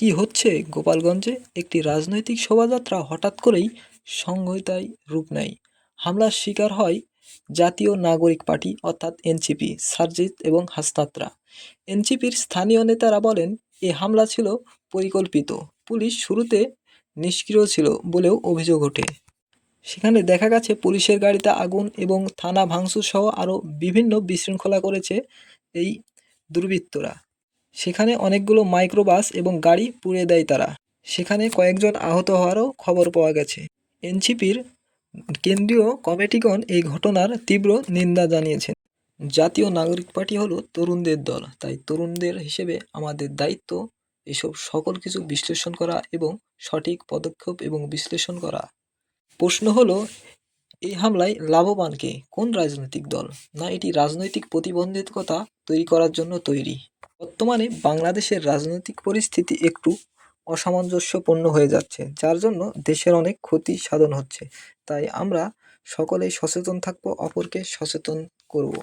কি হচ্ছে গোপালগঞ্জে? একটি রাজনৈতিক শোভাযাত্রা হঠাৎ করেই সংহিতায় রূপ নেয়। হামলার শিকার হয় জাতীয় নাগরিক পার্টি, অর্থাৎ এনসিপি, সারজিৎ এবং হাসনাতরা। এনসিপির স্থানীয় নেতারা বলেন, এ হামলা ছিল পরিকল্পিত। পুলিশ শুরুতে নিষ্ক্রিয় ছিল বলেও অভিযোগ ওঠে। সেখানে দেখা গেছে, পুলিশের গাড়িতে আগুন এবং থানা ভাঙচুর সহ আরও বিভিন্ন বিশৃঙ্খলা করেছে এই দুর্বৃত্তরা। সেখানে অনেকগুলো মাইক্রোবাস এবং গাড়ি পুড়িয়ে দেয় তারা। সেখানে কয়েকজন আহত হওয়ারও খবর পাওয়া গেছে। এনসিপির কেন্দ্রীয় কমিটিগণ এই ঘটনার তীব্র নিন্দা জানিয়েছেন। জাতীয় নাগরিক পার্টি হলো তরুণদের দল। তাই তরুণদের হিসেবে আমাদের দায়িত্ব এসব সকল কিছু বিশ্লেষণ করা এবং সঠিক পদক্ষেপ এবং বিশ্লেষণ করা। প্রশ্ন হলো, এই হামলায় লাভবান কে? কোন রাজনৈতিক দল? না এটি রাজনৈতিক প্রতিবন্ধকতা তৈরি করার জন্য তৈরি? বর্তমানে বাংলাদেশের রাজনৈতিক পরিস্থিতি একটু অসামঞ্জস্যপূর্ণ হয়ে যাচ্ছে, যার জন্য দেশের অনেক ক্ষতি সাধন হচ্ছে। তাই আমরা সকলেই সচেতন থাকব, অপরকে সচেতন করব।